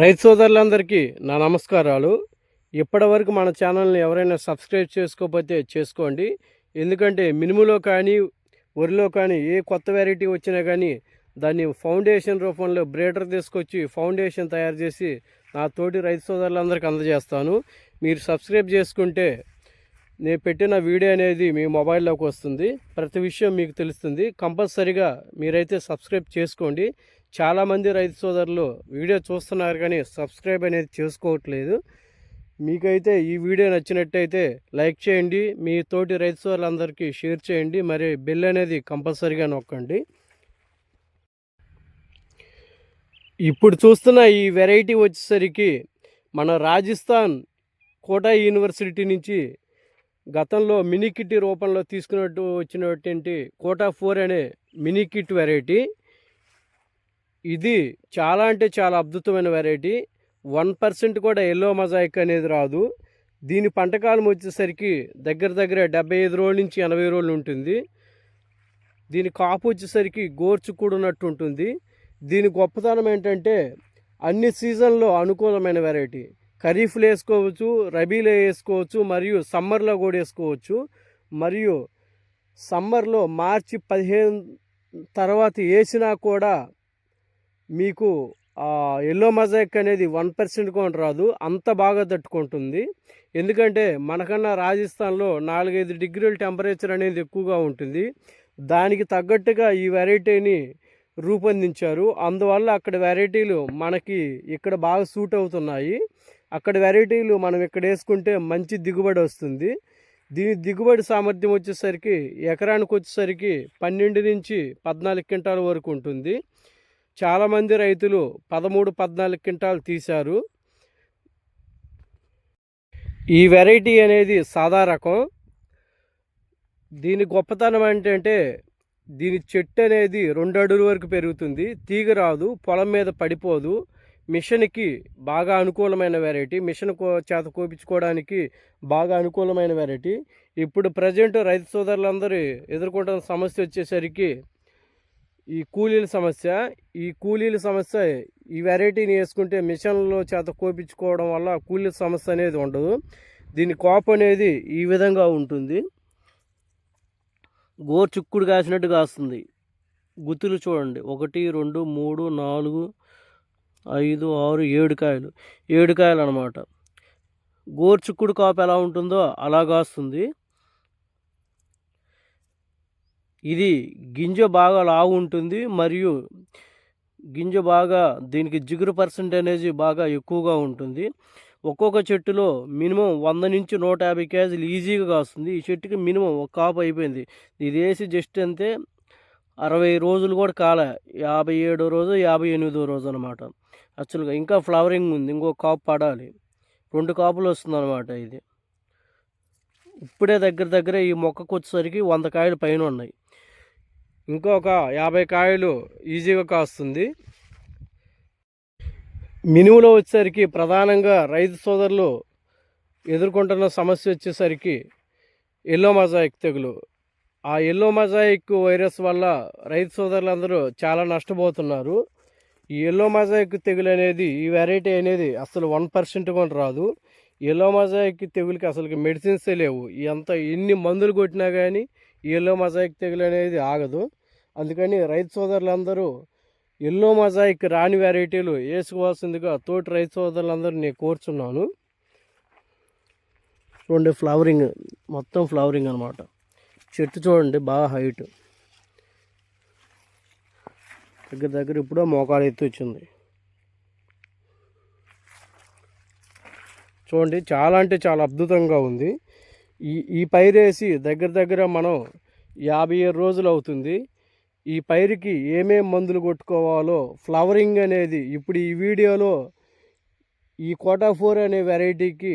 రైతు సోదరులందరికీ నా నమస్కారాలు. ఇప్పటివరకు మన ఛానల్ని ఎవరైనా సబ్స్క్రైబ్ చేసుకోకపోతే చేసుకోండి. ఎందుకంటే మినుములో కానీ వరిలో కానీ ఏ కొత్త వెరైటీ వచ్చినా కానీ దాన్ని ఫౌండేషన్ రూపంలో బ్రేడర్ తీసుకొచ్చి ఫౌండేషన్ తయారు చేసి నా తోటి రైతు సోదరులందరికీ అందజేస్తాను. మీరు సబ్స్క్రైబ్ చేసుకుంటే నేను పెట్టిన వీడియో అనేది మీ మొబైల్లోకి వస్తుంది. ప్రతి విషయం మీకు తెలుస్తుంది. కంపల్సరిగా మీరైతే సబ్స్క్రైబ్ చేసుకోండి. చాలామంది రైతు సోదరులు వీడియో చూస్తున్నారు కానీ సబ్స్క్రైబ్ అనేది చేసుకోవట్లేదు. మీకైతే ఈ వీడియో నచ్చినట్టయితే లైక్ చేయండి మీ తోటి రైతు సోదరులందరికీ షేర్ చేయండి మరి బెల్ అనేది కంపల్సరిగా నొక్కండి. ఇప్పుడు చూస్తున్న ఈ వెరైటీ వచ్చేసరికి మన రాజస్థాన్ కోటా యూనివర్సిటీ నుంచి గతంలో మినీ కిట్ రూపంలో తీసుకున్నట్టు వచ్చినటువంటి కోటా ఫోర్ అనే మినీ కిట్ వెరైటీ. ఇది చాలా అంటే చాలా అద్భుతమైన వెరైటీ వన్ పర్సెంట్ కూడా ఎల్లో మజాయిక్ అనేది రాదు. దీని పంటకాలం వచ్చేసరికి దగ్గర దగ్గర డెబ్బై ఐదు రోజుల నుంచి ఎనభై రోజులు ఉంటుంది. దీని కాపు వచ్చేసరికి గోర్చు కూడినట్టు ఉంటుంది. దీని గొప్పతనం ఏంటంటే అన్ని సీజన్లో అనుకూలమైన వెరైటీ ఖరీఫ్లో వేసుకోవచ్చు రబీలో వేసుకోవచ్చు మరియు సమ్మర్లో కూడా వేసుకోవచ్చు. మరియు సమ్మర్లో మార్చి పదిహేను తర్వాత వేసినా కూడా మీకు ఎల్లో మజాక్ అనేది వన్ పర్సెంట్ కూడా రాదు. అంత బాగా తట్టుకుంటుంది. ఎందుకంటే మనకన్నా రాజస్థాన్లో నాలుగైదు డిగ్రీల టెంపరేచర్ అనేది ఎక్కువగా ఉంటుంది. దానికి తగ్గట్టుగా ఈ వెరైటీని రూపొందించారు. అందువల్ల అక్కడ వెరైటీలు మనకి ఇక్కడ బాగా సూట్ అవుతున్నాయి. అక్కడ వెరైటీలు మనం ఇక్కడ వేసుకుంటే మంచి దిగుబడి వస్తుంది. దీని దిగుబడి సామర్థ్యం వచ్చేసరికి ఎకరానికి వచ్చేసరికి పన్నెండు నుంచి పద్నాలుగు క్వింటాల వరకు ఉంటుంది. చాలామంది రైతులు పదమూడు పద్నాలుగు క్వింటాలు తీశారు. ఈ వెరైటీ అనేది సాదా రకం. దీని గొప్పతనం ఏంటంటే దీని చెట్టు అనేది రెండు అడుగుల వరకు పెరుగుతుంది. తీగ రాదు పొలం మీద పడిపోదు. మిషన్కి బాగా అనుకూలమైన వెరైటీ. మిషన్ కో చేత కోపించుకోవడానికి బాగా అనుకూలమైన వెరైటీ. ఇప్పుడు ప్రజెంట్ రైతు సోదరులందరూ ఎదుర్కొంటున్న సమస్య వచ్చేసరికి ఈ కూలీల సమస్య ఈ కూలీల సమస్య ఈ వెరైటీని వేసుకుంటే మిషన్లో చేత కోపించుకోవడం వల్ల కూలీల సమస్య అనేది ఉండదు. దీని కోప అనేది ఈ విధంగా ఉంటుంది. గోరు చిక్కుడు కాసినట్టు కాస్తుంది. గుత్తులు చూడండి. ఒకటి రెండు మూడు నాలుగు ఐదు ఆరు ఏడు కాయలు. ఏడు కాయలు అనమాట గోరు చిక్కుడు కాపు ఎలా ఉంటుందో అలా కాస్తుంది. ఇది గింజ బాగా లావు ఉంటుంది మరియు గింజ బాగా దీనికి జిగురు పర్సెంట్ అనేది బాగా ఎక్కువగా ఉంటుంది. ఒక్కొక్క చెట్టులో మినిమం వంద నుంచి నూట యాభై కేజీలు ఈజీగా కాస్తుంది. ఈ చెట్టుకి మినిమం ఒక కాపు అయిపోయింది. ఇది వేసి జస్ట్ అంతే అరవై రోజులు కూడా కాలే. యాభై ఏడో రోజు యాభై ఎనిమిదో రోజు అనమాట యాక్చువల్గా ఇంకా ఫ్లవరింగ్ ఉంది. ఇంకో కాపు పడాలి. రెండు కాపులు వస్తుంది అనమాట ఇది. ఇప్పుడే దగ్గర దగ్గర ఈ మొక్కకు వచ్చేసరికి వంద కాయలు పైన ఉన్నాయి. ఇంకొక యాభై కాయలు ఈజీగా కాస్తుంది. మినుములో వచ్చేసరికి ప్రధానంగా రైతు సోదరులు ఎదుర్కొంటున్న సమస్య వచ్చేసరికి ఎల్లో మజాయిక్ తెగులు. ఆ ఎల్లో మజాయిక్ వైరస్ వల్ల రైతు సోదరులందరూ చాలా నష్టపోతున్నారు. ఈ ఎల్లో మజాయిక్ తెగులు అనేది ఈ వెరైటీ అనేది అసలు వన్ పర్సెంట్ కూడా రాదు. ఎల్లో మజాయిక్ తెగులకి అసలు మెడిసిన్సే లేవు. ఎంత ఎన్ని మందులు కొట్టినా కానీ ఎల్లో మజాయిక్ తెగులు అనేది ఆగదు. అందుకని రైతు సోదరులందరూ ఎల్లో మజాయిక్ రాని వెరైటీలు వేసుకోవాల్సిందిగా తోటి రైతు సోదరులందరూ నేను కోరుచున్నాను. చూడండి ఫ్లవరింగ్ మొత్తం ఫ్లవరింగ్ అనమాట చెట్టు చూడండి బాగా హైట్ దగ్గర దగ్గర ఇప్పుడు మోకాలు ఎత్తు వచ్చింది. చూడండి చాలా అంటే చాలా అద్భుతంగా ఉంది. ఈ ఈ పైరేసి దగ్గర దగ్గర మనం యాభై ఏడు రోజులు అవుతుంది. ఈ పైరుకి ఏమేం మందులు కొట్టుకోవాలో ఫ్లవరింగ్ అనేది ఇప్పుడు ఈ వీడియోలో ఈ కోటా ఫోర్ అనే వెరైటీకి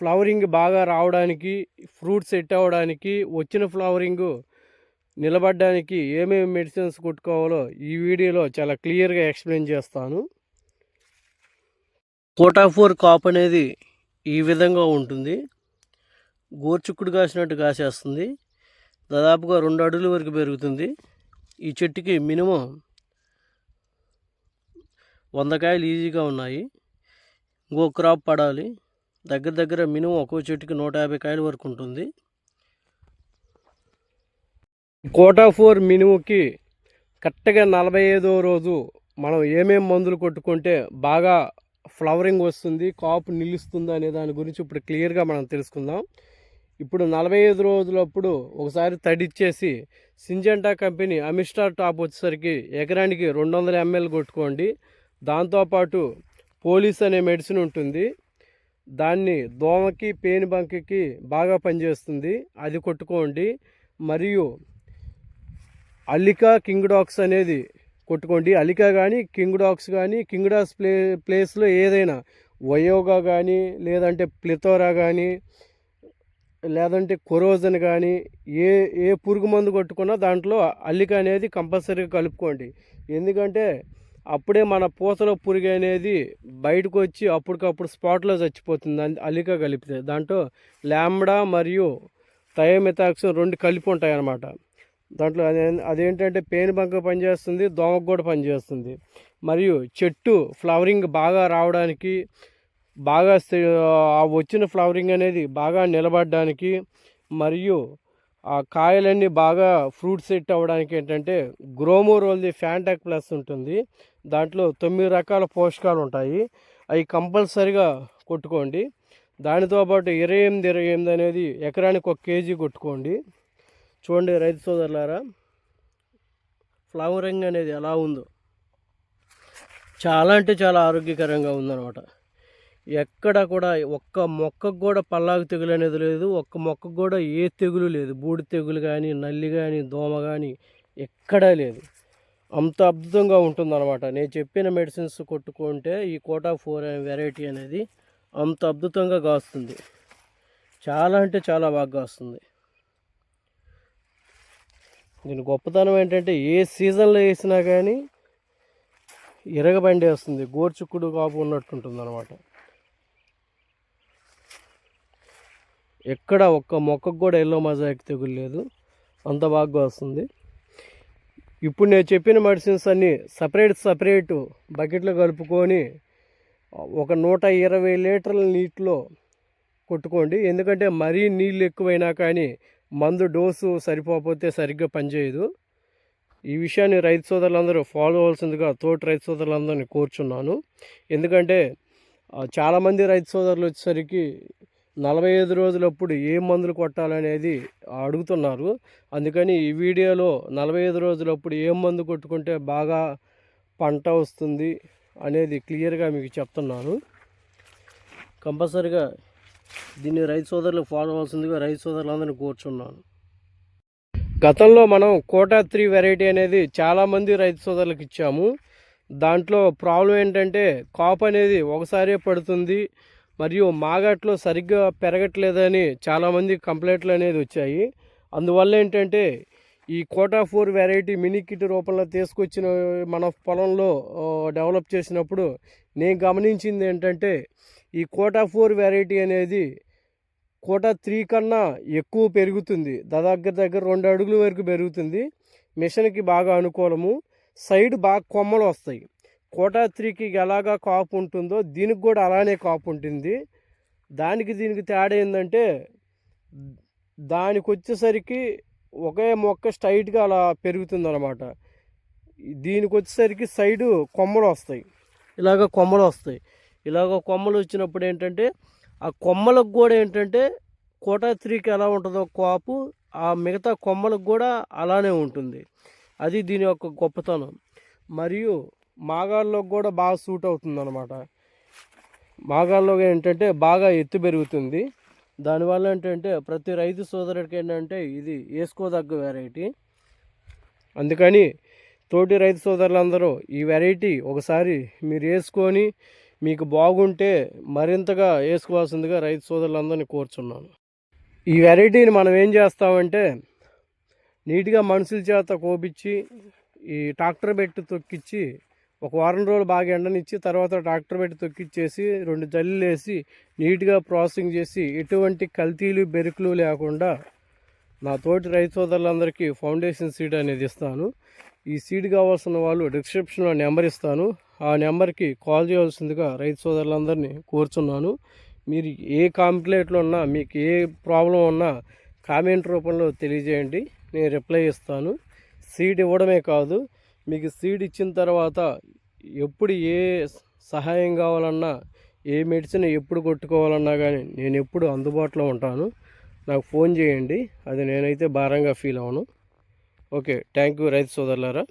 ఫ్లవరింగ్ బాగా రావడానికి ఫ్రూట్ సెట్ అవ్వడానికి వచ్చిన ఫ్లవరింగ్ నిలబడడానికి ఏమేమి మెడిసిన్స్ కొట్టుకోవాలో ఈ వీడియోలో చాలా క్లియర్గా ఎక్స్ప్లెయిన్ చేస్తాను. కోటా ఫోర్ కాప్ అనేది ఈ విధంగా ఉంటుంది. గోర్చుక్కుడు కాసినట్టు కాసేస్తుంది. దాదాపుగా రెండు అడుగుల వరకు పెరుగుతుంది. ఈ చెట్టుకి మినిమం వంద కాయలు ఈజీగా ఉన్నాయి. ఇంకో క్రాప్ పడాలి. దగ్గర దగ్గర మినిమం ఒక్కో చెట్టుకి నూట యాభై కాయల వరకు ఉంటుంది. కోటా ఫోర్ మినుముకి కరెక్ట్గా నలభై ఐదో రోజు మనం ఏమేం మందులు కొట్టుకుంటే బాగా ఫ్లవరింగ్ వస్తుంది కాపు నిలుస్తుంది అనే దాని గురించి ఇప్పుడు క్లియర్గా మనం తెలుసుకుందాం. ఇప్పుడు నలభై ఐదు రోజులప్పుడు ఒకసారి తడిచ్చేసి సింజెంటా కంపెనీ అమిస్టార్ టాప్ వచ్చేసరికి ఎకరానికి రెండు వందల ఎంఎల్ కొట్టుకోండి. దాంతోపాటు పోలీస్ అనే మెడిసిన్ ఉంటుంది. దాన్ని దోమకి పేను బంకకి బాగా పనిచేస్తుంది. అది కొట్టుకోండి. మరియు అల్లికా కింగ్ డాక్స్ అనేది కొట్టుకోండి. అలికా కానీ కింగ్ డాక్స్ కానీ కింగ్ డాక్స్ ప్లే ప్లేస్లో ఏదైనా వయోగా కానీ లేదంటే ప్లితోరా కానీ లేదంటే కొరోజన్ కానీ ఏ ఏ పురుగు మందు కొట్టుకున్నా దాంట్లో అల్లిక అనేది కంపల్సరీగా కలుపుకోండి. ఎందుకంటే అప్పుడే మన పూసలో పురుగు అనేది బయటకు వచ్చి అప్పటికప్పుడు స్పాట్లో చచ్చిపోతుంది. అల్లిక కలిపితే దాంట్లో లాంబ్డా మరియు థయోమెథాక్సిన్ రెండు కలిపి ఉంటాయి అన్నమాట దాంట్లో అదే అదేంటంటే పేను బంక పనిచేస్తుంది దోమకు కూడా పనిచేస్తుంది. మరియు చెట్టు ఫ్లవరింగ్ బాగా రావడానికి బాగా ఆ వచ్చిన ఫ్లవరింగ్ అనేది బాగా నిలబడడానికి మరియు ఆ కాయలన్నీ బాగా ఫ్రూట్ సెట్ అవ్వడానికి ఏంటంటే గ్రోమోరోల్ది ఫ్యాంటాక్ ప్లస్ ఉంటుంది. దాంట్లో తొమ్మిది రకాల పోషకాలు ఉంటాయి. అవి కంపల్సరిగా కొట్టుకోండి. దానితో పాటు ఇరవై ఎనిమిది ఇరవై ఎనిమిది అనేది ఎకరానికి ఒక కేజీ కొట్టుకోండి. చూడండి రైతు సోదరులారా ఫ్లవరింగ్ అనేది ఎలా ఉందో. చాలా అంటే చాలా ఆరోగ్యకరంగా ఉందన్నమాట. ఎక్కడ కూడా ఒక్క మొక్కకు కూడా పల్లాకు తెగులు అనేది లేదు. ఒక్క మొక్కకు కూడా ఏ తెగులు లేదు. బూడి తెగులు కానీ నల్లి కానీ దోమ కానీ ఎక్కడా లేదు. అంత అద్భుతంగా ఉంటుందన్నమాట. నేను చెప్పిన మెడిసిన్స్ కొట్టుకుంటే ఈ కోటా ఫోర్ అనే వెరైటీ అనేది అంత అద్భుతంగా కాస్తుంది. చాలా అంటే చాలా బాగా కాస్తుంది. దీని గొప్పతనం ఏంటంటే ఏ సీజన్లో వేసినా కానీ ఇరగబండి వస్తుంది. గోర్చుక్కుడు కాపు ఉన్నట్టుంటుంది అనమాట ఎక్కడ ఒక్క మొక్కకు కూడా ఎల్లో మజాయిక్ తెగులు లేదు అంత బాగా వస్తుంది ఇప్పుడు నేను చెప్పిన మెడిసిన్స్ అన్నీ సపరేట్ సపరేట్ బకెట్లో కలుపుకొని ఒక నూట ఇరవై లీటర్ల నీటిలో కొట్టుకోండి. ఎందుకంటే మరీ నీళ్ళు ఎక్కువైనా కానీ మందు డోసు సరిపోకపోతే సరిగ్గా పనిచేయదు. ఈ విషయాన్ని రైతు సోదరులందరూ ఫాలో అవ్వాల్సిందిగా తోటి రైతు సోదరులందరినీ కోరుచున్నాను. ఎందుకంటే చాలామంది రైతు సోదరులు వచ్చేసరికి నలభై ఐదు రోజులప్పుడు ఏ మందులు కొట్టాలనేది అడుగుతున్నారు. అందుకని ఈ వీడియోలో నలభై ఐదు రోజులప్పుడు ఏ మందు కొట్టుకుంటే బాగా పంట వస్తుంది అనేది క్లియర్గా మీకు చెప్తున్నాను. కంపల్సరిగా దీన్ని రైతు సోదరులు ఫాలో అవ్వాల్సిందిగా రైతు సోదరులందరినీ కోరుచున్నాను. గతంలో మనం కోటా త్రీ వెరైటీ అనేది చాలామంది రైతు సోదరులకు ఇచ్చాము. దాంట్లో ప్రాబ్లం ఏంటంటే కాప్ అనేది ఒకసారే పడుతుంది. మరియు మాగాట్లో సరిగ్గా పెరగట్లేదని చాలామంది కంప్లైంట్లు అనేది వచ్చాయి. అందువల్ల ఏంటంటే ఈ Kota four variety mini kit రూపంలో తీసుకొచ్చిన మన పొలంలో డెవలప్ చేసినప్పుడు నేను గమనించింది ఏంటంటే ఈ కోటా ఫోర్ వెరైటీ అనేది కోటా త్రీ కన్నా ఎక్కువ పెరుగుతుంది. దగ్గర దగ్గర రెండు అడుగుల వరకు పెరుగుతుంది. మిషన్కి బాగా అనుకూలము. సైడ్ బాగా కొమ్మలు వస్తాయి. కోటా త్రీకి ఎలాగా కాపు ఉంటుందో దీనికి కూడా అలానే కాపు ఉంటుంది. దానికి దీనికి తేడా ఏంటంటే దానికి వచ్చేసరికి ఒకే మొక్క స్ట్రైట్గా అలా పెరుగుతుంది అనమాట దీనికి వచ్చేసరికి సైడు కొమ్మలు వస్తాయి. ఇలాగ కొమ్మలు వస్తాయి. ఇలాగ కొమ్మలు వచ్చినప్పుడు ఏంటంటే ఆ కొమ్మలకు కూడా ఏంటంటే కోటా త్రీకి ఎలా ఉంటుందో కాపు ఆ మిగతా కొమ్మలకు కూడా అలానే ఉంటుంది. అది దీని యొక్క గొప్పతనం. మరియు మాగాల్లోకి కూడా బాగా సూట్ అవుతుంది అనమాట మాగాల్లో ఏంటంటే బాగా ఎత్తు పెరుగుతుంది. దానివల్ల ఏంటంటే ప్రతి రైతు సోదరుడికి ఏంటంటే ఇది వేసుకోదగ్గ వెరైటీ అందుకని తోటి రైతు సోదరులందరూ ఈ వెరైటీ ఒకసారి మీరు వేసుకొని మీకు బాగుంటే మరింతగా వేసుకోవాల్సిందిగా రైతు సోదరులందరినీ కోరుచున్నాను. ఈ వెరైటీని మనం ఏం చేస్తామంటే నీట్గా మనుషుల చేత కోపించి ఈ ట్రాక్టర్ పెట్టి తొక్కిచ్చి ఒక వారం రోజులు బాగా ఎండనిచ్చి తర్వాత ట్రాక్టర్ పెట్టి తొక్కిచ్చేసి రెండు జల్లులు వేసి నీట్గా ప్రాసెసింగ్ చేసి ఎటువంటి కల్తీలు బెరుకులు లేకుండా నా తోటి రైతు సోదరులందరికీ ఫౌండేషన్ సీడ్ అనేది ఇస్తాను. ఈ సీడ్ కావాల్సిన వాళ్ళు డిస్క్రిప్షన్లో నెంబర్ ఇస్తాను. ఆ నెంబర్కి కాల్ చేయవలసిందిగా రైతు సోదరులందరినీ కోరుచున్నాను. మీరు ఏ కాంప్లైంట్లు ఉన్నా మీకు ఏ ప్రాబ్లం ఉన్నా కామెంట్ రూపంలో తెలియజేయండి. నేను రిప్లై ఇస్తాను. సీడ్ ఇవ్వడమే కాదు మీకు సీడ్ ఇచ్చిన తర్వాత ఎప్పుడు ఏ సహాయం కావాలన్నా ఏ మెడిసిన్ ఎప్పుడు కొట్టుకోవాలన్నా కానీ నేను ఎప్పుడు అందుబాటులో ఉంటాను. నాకు ఫోన్ చేయండి. అది నేనైతే భారంగా ఫీల్ అవను ఓకే. థ్యాంక్ యూ రైతు సోదరులారా.